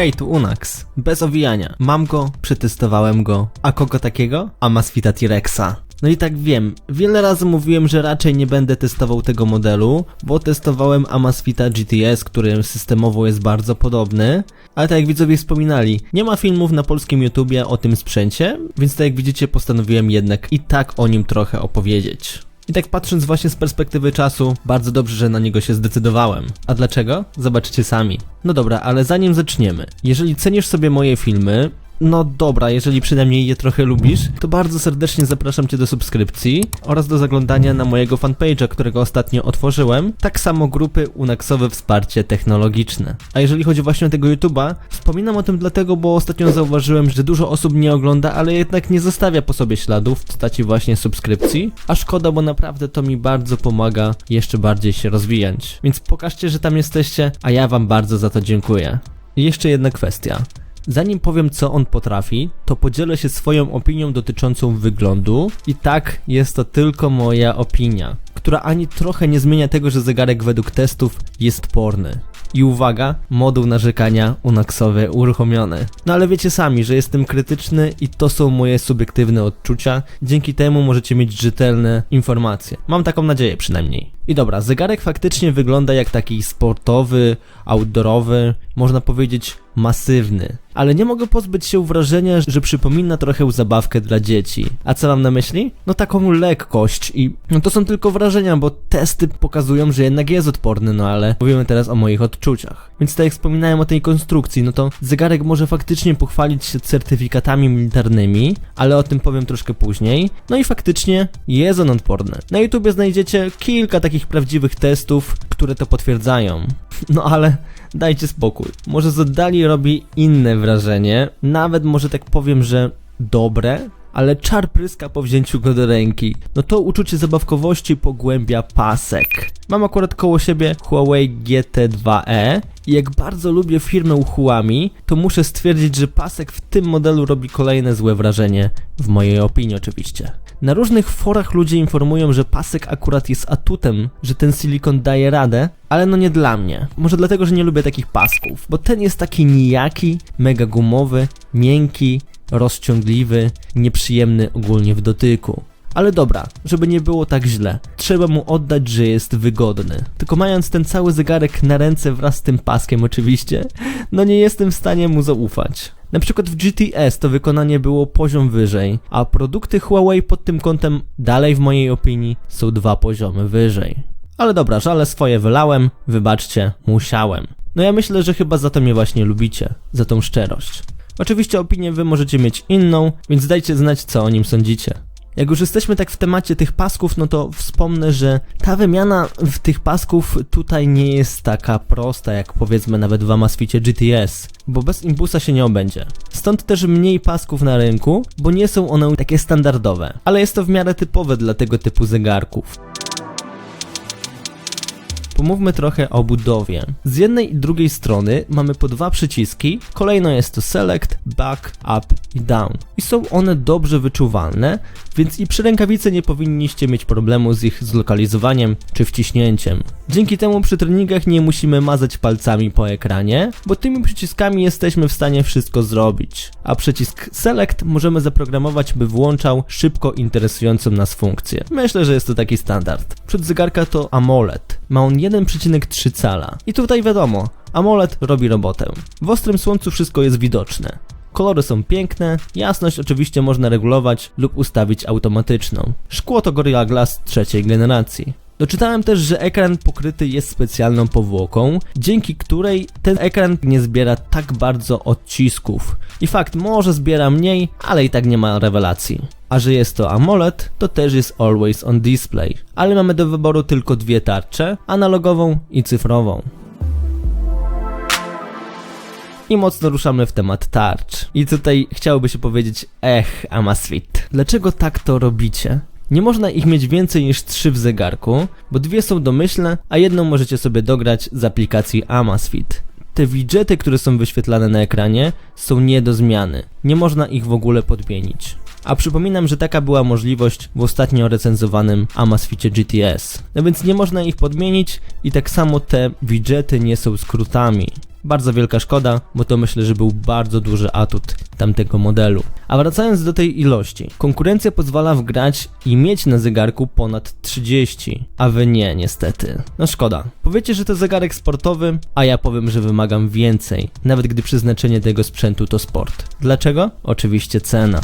Hej, tu Unax. Bez owijania. Mam go, przetestowałem go. A kogo takiego? Amazfita T-Rexa. No i tak wiem, wiele razy mówiłem, że raczej nie będę testował tego modelu, bo testowałem Amazfita GTS, który systemowo jest bardzo podobny, ale tak jak widzowie wspominali, nie ma filmów na polskim YouTubie o tym sprzęcie, więc tak jak widzicie postanowiłem jednak i tak o nim trochę opowiedzieć. I tak patrząc właśnie z perspektywy czasu, bardzo dobrze, że na niego się zdecydowałem. A dlaczego? Zobaczycie sami. No dobra, ale zanim zaczniemy, jeżeli cenisz sobie moje filmy, no dobra, jeżeli przynajmniej je trochę lubisz, to bardzo serdecznie zapraszam Cię do subskrypcji oraz do zaglądania na mojego fanpage'a, którego ostatnio otworzyłem, tak samo grupy Unaxowe Wsparcie Technologiczne. A jeżeli chodzi właśnie o tego YouTube'a, wspominam o tym dlatego, bo ostatnio zauważyłem, że dużo osób nie ogląda, ale jednak nie zostawia po sobie śladów w postaci właśnie subskrypcji, a szkoda, bo naprawdę to mi bardzo pomaga jeszcze bardziej się rozwijać. Więc pokażcie, że tam jesteście, a ja Wam bardzo za to dziękuję. Jeszcze jedna kwestia. Zanim powiem co on potrafi, to podzielę się swoją opinią dotyczącą wyglądu i tak jest to tylko moja opinia, która ani trochę nie zmienia tego, że zegarek według testów jest porny. I uwaga, moduł narzekania Unaxowy uruchomiony. No ale wiecie sami, że jestem krytyczny i to są moje subiektywne odczucia, dzięki temu możecie mieć rzetelne informacje. Mam taką nadzieję przynajmniej. I dobra, zegarek faktycznie wygląda jak taki sportowy, outdoorowy, można powiedzieć masywny. Ale nie mogę pozbyć się wrażenia, że przypomina trochę zabawkę dla dzieci. A co mam na myśli? No taką lekkość i no to są tylko wrażenia, bo testy pokazują, że jednak jest odporny, no ale mówimy teraz o moich odczuciach. Więc tak jak wspominałem o tej konstrukcji, no to zegarek może faktycznie pochwalić się certyfikatami militarnymi, ale o tym powiem troszkę później. No i faktycznie jest on odporny. Na YouTubie znajdziecie kilka takich prawdziwych testów, które to potwierdzają. No ale dajcie spokój. Może z oddali robi inne wrażenie, nawet może tak powiem, że dobre, ale czar pryska po wzięciu go do ręki. No to uczucie zabawkowości pogłębia pasek. Mam akurat koło siebie Huawei GT2e i jak bardzo lubię firmę Huami, to muszę stwierdzić, że pasek w tym modelu robi kolejne złe wrażenie, w mojej opinii oczywiście. Na różnych forach ludzie informują, że pasek akurat jest atutem, że ten silikon daje radę, ale no nie dla mnie. Może dlatego, że nie lubię takich pasków, bo ten jest taki nijaki, mega gumowy, miękki, rozciągliwy, nieprzyjemny ogólnie w dotyku. Ale dobra, żeby nie było tak źle, trzeba mu oddać, że jest wygodny. Tylko mając ten cały zegarek na ręce wraz z tym paskiem oczywiście, no nie jestem w stanie mu zaufać. Na przykład w GTS to wykonanie było poziom wyżej, a produkty Huawei pod tym kątem dalej w mojej opinii są dwa poziomy wyżej. Ale dobra, żale swoje wylałem, wybaczcie, musiałem. No ja myślę, że chyba za to mnie właśnie lubicie, za tą szczerość. Oczywiście opinię wy możecie mieć inną, więc dajcie znać co o nim sądzicie. Jak już jesteśmy tak w temacie tych pasków, no to wspomnę, że ta wymiana w tych pasków tutaj nie jest taka prosta, jak powiedzmy nawet w Amazficie GTS, bo bez impulsa się nie obędzie. Stąd też mniej pasków na rynku, bo nie są one takie standardowe, ale jest to w miarę typowe dla tego typu zegarków. Pomówmy trochę o budowie. Z jednej i drugiej strony mamy po dwa przyciski, kolejno jest to Select, Back, Up i Down. I są one dobrze wyczuwalne, więc i przy rękawicy nie powinniście mieć problemu z ich zlokalizowaniem czy wciśnięciem. Dzięki temu przy treningach nie musimy mazać palcami po ekranie, bo tymi przyciskami jesteśmy w stanie wszystko zrobić. A przycisk Select możemy zaprogramować, by włączał szybko interesującą nas funkcję. Myślę, że jest to taki standard. Przed zegarka to AMOLED. Ma on 1,3 cala. I tutaj wiadomo, AMOLED robi robotę. W ostrym słońcu wszystko jest widoczne. Kolory są piękne, jasność oczywiście można regulować lub ustawić automatyczną. Szkło to Gorilla Glass trzeciej generacji. Doczytałem też, że ekran pokryty jest specjalną powłoką, dzięki której ten ekran nie zbiera tak bardzo odcisków. I fakt, może zbiera mniej, ale i tak nie ma rewelacji. A że jest to AMOLED, to też jest Always on Display. Ale mamy do wyboru tylko dwie tarcze, analogową i cyfrową i mocno ruszamy w temat tarcz. I tutaj chciałoby się powiedzieć, ech, Amazfit. Dlaczego tak to robicie? Nie można ich mieć więcej niż trzy w zegarku, bo dwie są domyślne, a jedną możecie sobie dograć z aplikacji Amazfit. Te widgety, które są wyświetlane na ekranie, są nie do zmiany. Nie można ich w ogóle podmienić. A przypominam, że taka była możliwość w ostatnio recenzowanym Amazficie GTS. No więc nie można ich podmienić i tak samo te widgety nie są skrótami. Bardzo wielka szkoda, bo to myślę, że był bardzo duży atut tamtego modelu. A wracając do tej ilości. Konkurencja pozwala wgrać i mieć na zegarku ponad 30, a wy nie, niestety. No szkoda. Powiecie, że to zegarek sportowy, a ja powiem, że wymagam więcej, nawet gdy przeznaczenie tego sprzętu to sport. Dlaczego? Oczywiście cena.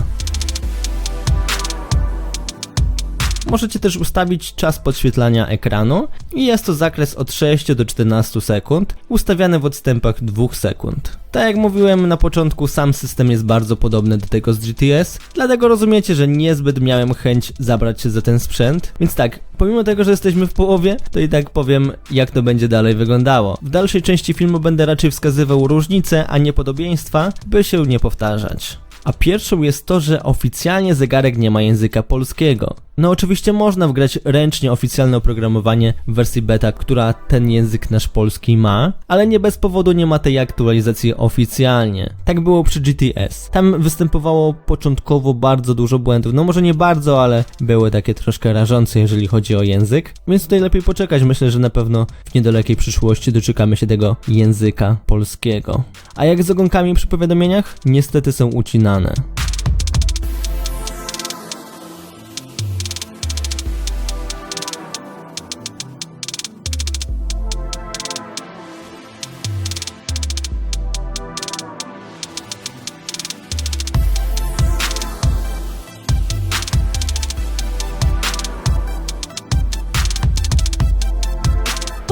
Możecie też ustawić czas podświetlania ekranu i jest to zakres od 6 do 14 sekund, ustawiany w odstępach 2 sekund. Tak jak mówiłem na początku, sam system jest bardzo podobny do tego z GTS, dlatego rozumiecie, że niezbyt miałem chęć zabrać się za ten sprzęt. Więc tak, pomimo tego, że jesteśmy w połowie, to i tak powiem, jak to będzie dalej wyglądało. W dalszej części filmu będę raczej wskazywał różnice, a nie podobieństwa, by się nie powtarzać. A pierwszą jest to, że oficjalnie zegarek nie ma języka polskiego. No oczywiście można wgrać ręcznie oficjalne oprogramowanie w wersji beta, która ten język nasz polski ma, ale nie bez powodu nie ma tej aktualizacji oficjalnie. Tak było przy GTS. Tam występowało początkowo bardzo dużo błędów. No może nie bardzo, ale były takie troszkę rażące, jeżeli chodzi o język. Więc tutaj lepiej poczekać. Myślę, że na pewno w niedalekiej przyszłości doczekamy się tego języka polskiego. A jak z ogonkami przy powiadomieniach? Niestety są ucinane.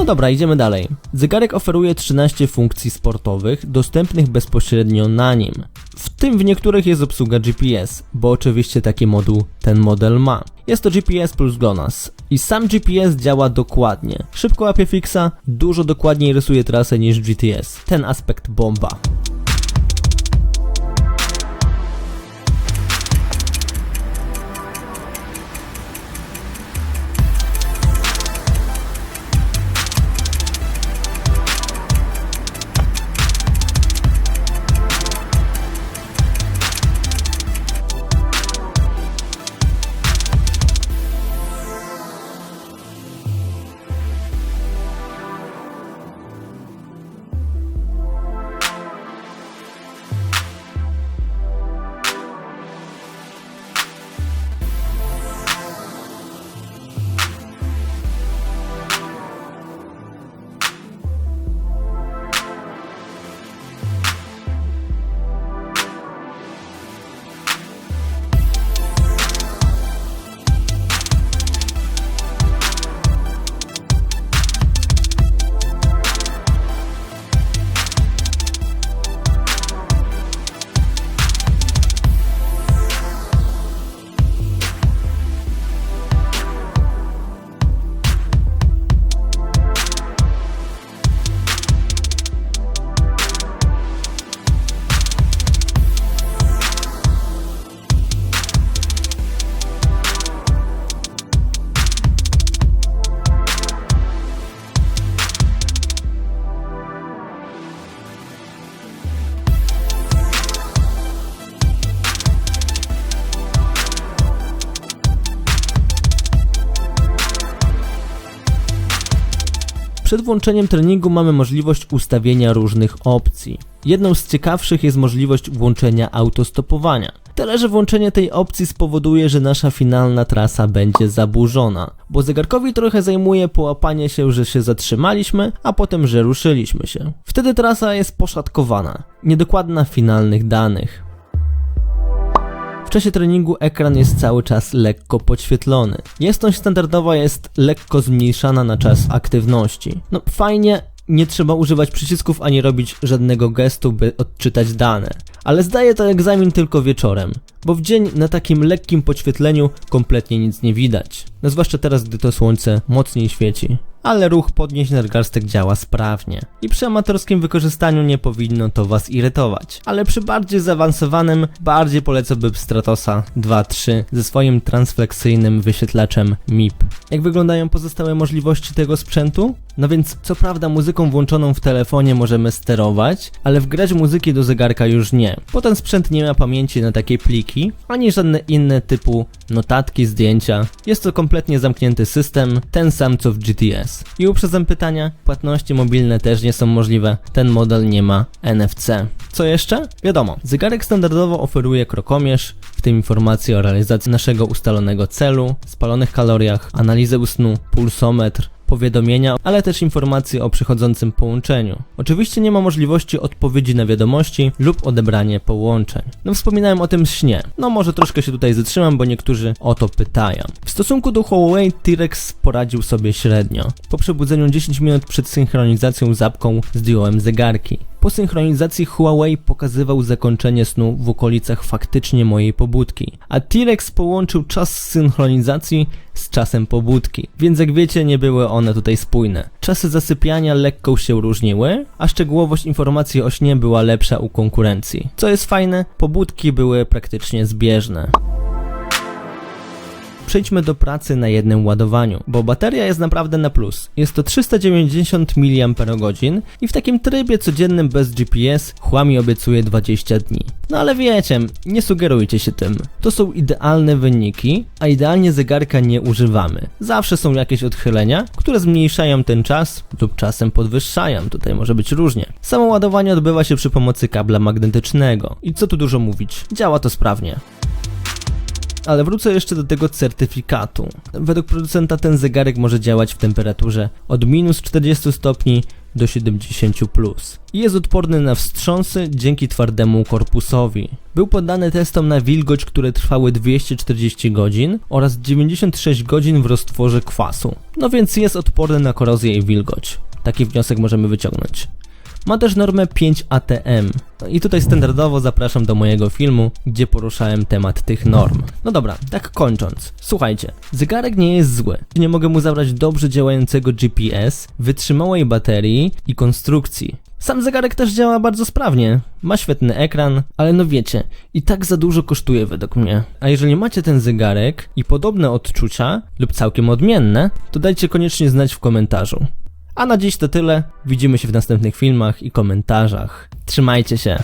Dobra, idziemy dalej. Zegarek oferuje 13 funkcji sportowych, dostępnych bezpośrednio na nim. W tym w niektórych jest obsługa GPS, bo oczywiście taki moduł ten model ma. Jest to GPS plus GLONASS i sam GPS działa dokładnie. Szybko łapie fixa, dużo dokładniej rysuje trasę niż GTS. Ten aspekt bomba. Przed włączeniem treningu mamy możliwość ustawienia różnych opcji. Jedną z ciekawszych jest możliwość włączenia autostopowania. Tyle, że włączenie tej opcji spowoduje, że nasza finalna trasa będzie zaburzona, bo zegarkowi trochę zajmuje połapanie się, że się zatrzymaliśmy, a potem, że ruszyliśmy się. Wtedy trasa jest poszatkowana, niedokładna finalnych danych. Czasie treningu ekran jest cały czas lekko podświetlony. Jasność standardowa jest lekko zmniejszana na czas aktywności. No fajnie, nie trzeba używać przycisków ani robić żadnego gestu, by odczytać dane. Ale zdaję to egzamin tylko wieczorem, bo w dzień na takim lekkim podświetleniu kompletnie nic nie widać. No zwłaszcza teraz, gdy to słońce mocniej świeci. Ale ruch podnieść nadgarstek działa sprawnie. I przy amatorskim wykorzystaniu nie powinno to Was irytować. Ale przy bardziej zaawansowanym, bardziej polecałbym Stratosa 2.3 ze swoim transfleksyjnym wyświetlaczem MIP. Jak wyglądają pozostałe możliwości tego sprzętu? No więc, co prawda muzyką włączoną w telefonie możemy sterować, ale wgrać muzyki do zegarka już nie. bo ten sprzęt nie ma pamięci na takie pliki, ani żadne inne typu notatki, zdjęcia. Jest to kompletnie zamknięty system, ten sam co w GTS. I uprzedzam pytania, płatności mobilne też nie są możliwe, ten model nie ma NFC. Co jeszcze? Wiadomo, zegarek standardowo oferuje krokomierz, w tym informacje o realizacji naszego ustalonego celu, spalonych kaloriach, analizę snu, pulsometr, powiadomienia, ale też informacje o przychodzącym połączeniu. Oczywiście nie ma możliwości odpowiedzi na wiadomości lub odebranie połączeń. No wspominałem o tym śnie. No może troszkę się tutaj zatrzymam, bo niektórzy o to pytają. W stosunku do Huawei T-Rex poradził sobie średnio. Po przebudzeniu 10 minut przed synchronizacją zapką zdjąłem zegarki. Po synchronizacji Huawei pokazywał zakończenie snu w okolicach faktycznie mojej pobudki, a T-Rex połączył czas synchronizacji z czasem pobudki, więc jak wiecie nie były one tutaj spójne. Czasy zasypiania lekko się różniły, a szczegółowość informacji o śnie była lepsza u konkurencji. Co jest fajne, pobudki były praktycznie zbieżne. Przejdźmy do pracy na jednym ładowaniu, bo bateria jest naprawdę na plus. Jest to 390 mAh i w takim trybie codziennym bez GPS chłami obiecuje 20 dni. No ale wiecie, nie sugerujcie się tym. To są idealne wyniki, a idealnie zegarka nie używamy. Zawsze są jakieś odchylenia, które zmniejszają ten czas lub czasem podwyższają, tutaj może być różnie. Samo ładowanie odbywa się przy pomocy kabla magnetycznego. I co tu dużo mówić, działa to sprawnie. Ale wrócę jeszcze do tego certyfikatu. Według producenta ten zegarek może działać w temperaturze od minus 40 stopni do 70 plus. I jest odporny na wstrząsy dzięki twardemu korpusowi. Był poddany testom na wilgoć, które trwały 240 godzin oraz 96 godzin w roztworze kwasu. No więc jest odporny na korozję i wilgoć. Taki wniosek możemy wyciągnąć. Ma też normę 5 ATM. I tutaj standardowo zapraszam do mojego filmu, gdzie poruszałem temat tych norm. No dobra, tak kończąc. Słuchajcie, zegarek nie jest zły. Nie mogę mu zabrać dobrze działającego GPS, wytrzymałej baterii i konstrukcji. Sam zegarek też działa bardzo sprawnie. Ma świetny ekran, ale no wiecie, i tak za dużo kosztuje według mnie. A jeżeli macie ten zegarek i podobne odczucia, lub całkiem odmienne, to dajcie koniecznie znać w komentarzu. A na dziś to tyle. Widzimy się w następnych filmach i komentarzach. Trzymajcie się.